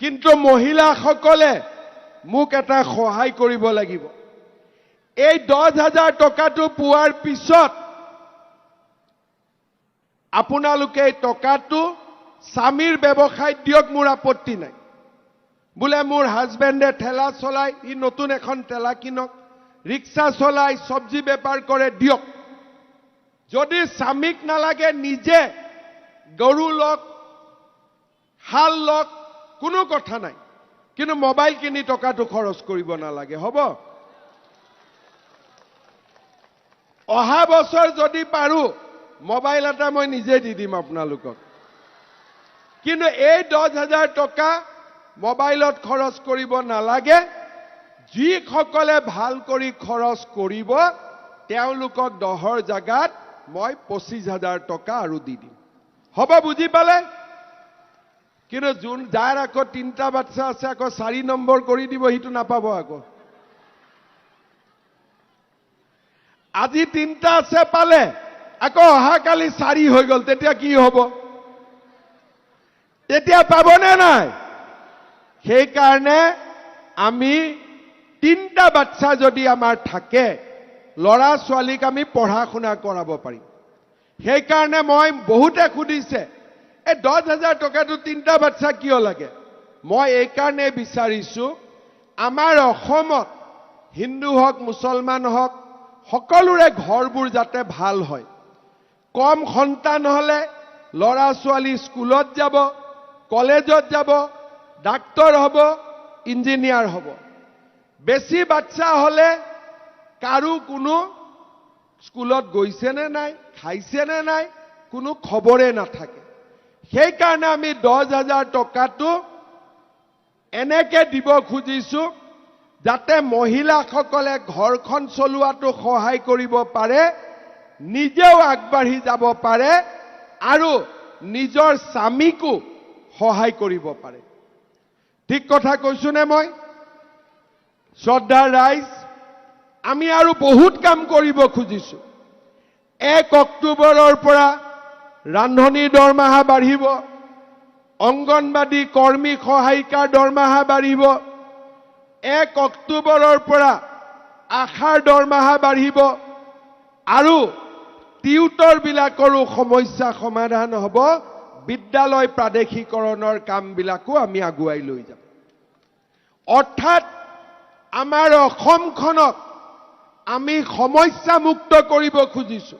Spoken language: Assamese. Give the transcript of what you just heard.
কিন্তু মহিলাসকলে মোক এটা সহায় কৰিব লাগিব। এই দহ হাজাৰ টকাটো পোৱাৰ পিছত আপোনালোকে এই টকাটো স্বামীৰ ব্যৱসায়ত দিয়ক মোৰ আপত্তি নাই। বোলে মোৰ হাজবেণ্ডে ঠেলা চলাই ই নতুন এখন ঠেলা কিনক ৰিক্সা চলাই চব্জি বেপাৰ কৰে দিয়ক। যদি স্বামীক নালাগে নিজে গৰু লওক হাল লওক কোনো কথা নাই। কিন্তু মোবাইল কিনি টকাটো খৰচ কৰিব নালাগে হ'ব? অহা বছৰ যদি পাৰো মোবাইল এটা মই নিজে দি দিম আপোনালোকক। কিন্তু এই দহ হাজাৰ টকা মোবাইলত খৰচ কৰিব নালাগে। যিসকলে ভাল কৰি খৰচ কৰিব তেওঁলোকক দহৰ জাগাত মই পঁচিছ হাজাৰ টকা আৰু দি দিম। হ'ব বুজি পালে? কিন্তু যোন যাৰ আকৌ তিনিটা বাচ্চা আছে আকৌ চাৰি নম্বৰ কৰি দিব সিটো নাপাব আকৌ। আজি তিনিটা আছে পালে। আকৌ অহাকালি চাৰি হৈ গ'ল তেতিয়া কি হ'ব? তেতিয়া পাবনে নাই? সেইকাৰণে আমি তিনিটা বাচ্চা যদি আমাৰ থাকে ল'ৰা ছোৱালীক আমি পঢ়া শুনা কৰাব পাৰিম। সেইকাৰণে মই বহুতে সুধিছে এই দহ হাজাৰ টকাটো তিনিটা বাচ্চা কিয় লাগে? মই এইকাৰণে বিচাৰিছো আমাৰ অসমত হিন্দু হওক মুছলমান হওক সকলোৰে ঘৰবোৰ যাতে ভাল হয়। কম সন্তান হ'লে ল'ৰা ছোৱালী স্কুলত যাব কলেজত যাব ডাক্তৰ হ'ব ইঞ্জিনিয়াৰ হ'ব। বেছি বাচ্চা হ'লে কাৰো কোনো স্কুলত গৈছেনে নাই খাইছেনে নাই কোনো খবৰে নাথাকে। সেইকাৰণে আমি দহ হাজাৰ টকাটো এনেকে দিব খুজিছো যাতে মহিলাসকলে ঘৰখন চলোৱাটো সহায় কৰিব পাৰে, নিজেও আগবাঢ়ি যাব পাৰে আৰু নিজৰ স্বামীকো সহায় কৰিব পাৰে। ঠিক কথা কৈছোনে মই? শ্ৰদ্ধা ৰাইজ, আমি আৰু বহুত কাম কৰিব খুজিছো। এক অক্টোবৰৰ পৰা ৰান্ধনীৰ দৰমহা বাঢ়িব অংগনবাদী কৰ্মী সহায়িকাৰ দৰমহা বাঢ়িব এক অক্টোবৰৰ পৰা আশাৰ দৰমহা বাঢ়িব আৰু টিউটৰবিলাকৰো সমস্যা সমাধান হ'ব বিদ্যালয় প্ৰাদেশিকৰণৰ কামবিলাকো আমি আগুৱাই লৈ যাম। অৰ্থাৎ আমাৰ অসমখনক আমি সমস্যামুক্ত কৰিব খুজিছো।